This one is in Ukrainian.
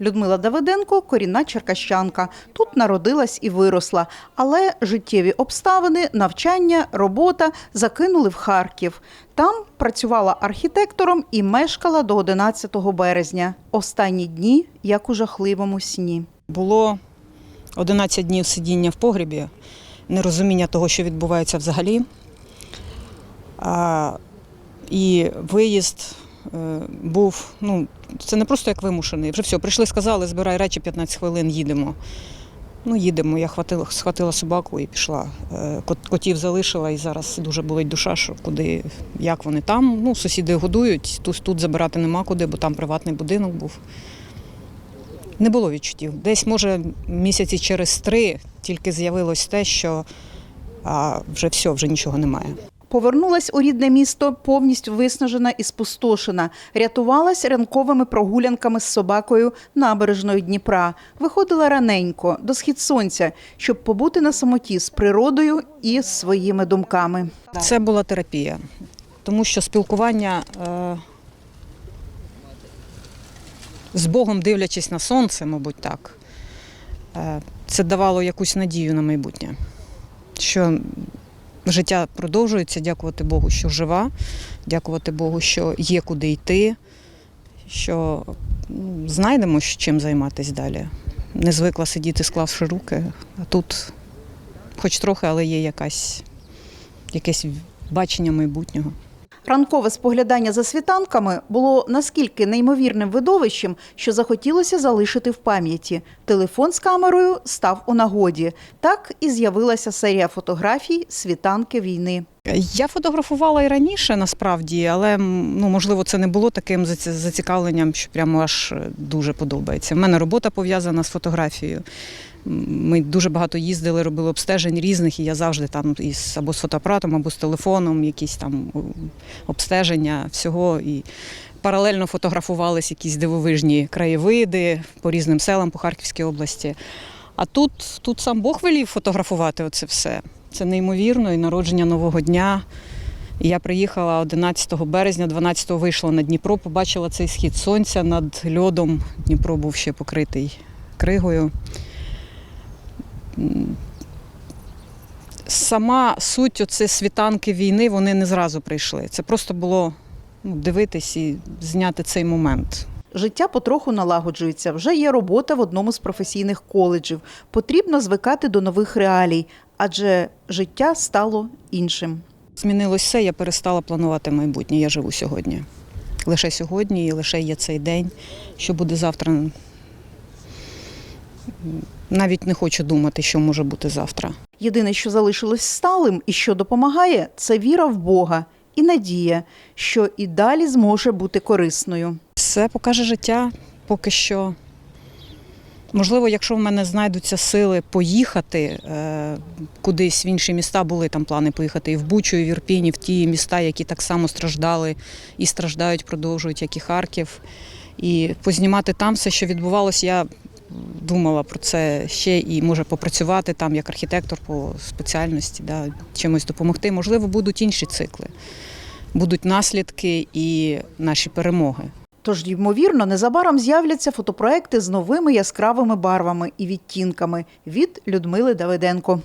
Людмила Давиденко корінна черкащанка. Тут народилась і виросла. Але життєві обставини, навчання, робота закинули в Харків. Там працювала архітектором і мешкала до 11 березня. Останні дні, як у жахливому сні. Було 11 днів сидіння в погрібі, нерозуміння того, що відбувається взагалі. А, і виїзд був, ну, це не просто як вимушений. Вже все, прийшли, сказали, збирай речі 15 хвилин, їдемо. Ну, їдемо. Я хватила, схватила собаку і пішла. Е, Котів залишила, і зараз дуже болить душа, що куди, як вони там. Ну, сусіди годують, тут, тут забирати нема куди, бо там приватний будинок був. Не було відчуттів. Десь, може, місяці через три тільки з'явилось те, що а, вже все, вже нічого немає. Повернулась у рідне місто повністю виснажена і спустошена. Рятувалась ранковими прогулянками з собакою набережною Дніпра. Виходила раненько до схід сонця, щоб побути на самоті з природою і своїми думками. Це була терапія, тому що спілкування е, з Богом, дивлячись на сонце, мабуть, так, е, це давало якусь надію на майбутнє. Що життя продовжується, дякувати Богу, що жива, дякувати Богу, що є куди йти, що ну, знайдемо, чим займатися далі. Не звикла сидіти, склавши руки, а тут, хоч трохи, але є якась, якесь бачення майбутнього. Ранкове споглядання за світанками було наскільки неймовірним видовищем, що захотілося залишити в пам'яті. Телефон з камерою став у нагоді. Так і з'явилася серія фотографій світанки війни. Я фотографувала і раніше насправді, але ну можливо це не було таким зацікавленням, що прямо аж е, дуже подобається. У мене робота пов'язана з фотографією. Ми дуже багато їздили, робили обстежень різних, і я завжди там із або з фотоапаратом, або з телефоном, якісь там обстеження всього. І паралельно фотографувались якісь дивовижні краєвиди по різним селам по Харківській області. А тут, тут сам Бог велів фотографувати оце все. Це неймовірно, і народження нового дня. Я приїхала 11 березня, 12-го вийшла на Дніпро, побачила цей схід сонця над льодом. Дніпро був ще покритий кригою. Сама суть оце світанки війни, вони не зразу прийшли. Це просто було ну, дивитись і зняти цей момент. Життя потроху налагоджується. Вже є робота в одному з професійних коледжів. Потрібно звикати до нових реалій, адже життя стало іншим. Змінилось все, я перестала планувати майбутнє. Я живу сьогодні. Лише сьогодні і лише є цей день. Що буде завтра? Навіть не хочу думати, що може бути завтра. Єдине, що залишилось сталим і що допомагає, це віра в Бога і надія, що і далі зможе бути корисною. Все покаже життя поки що. Можливо, якщо в мене знайдуться сили поїхати е, кудись в інші міста, були там плани поїхати і в Бучу, і в Ірпінь, і в ті міста, які так само страждали і страждають, продовжують, як і Харків. І познімати там все, що відбувалося, я думала про це ще і може попрацювати там як архітектор по спеціальності, да, чимось допомогти. Можливо, будуть інші цикли, будуть наслідки і наші перемоги. Тож, ймовірно, незабаром з'являться фотопроекти з новими яскравими барвами і відтінками від Людмили Давиденко.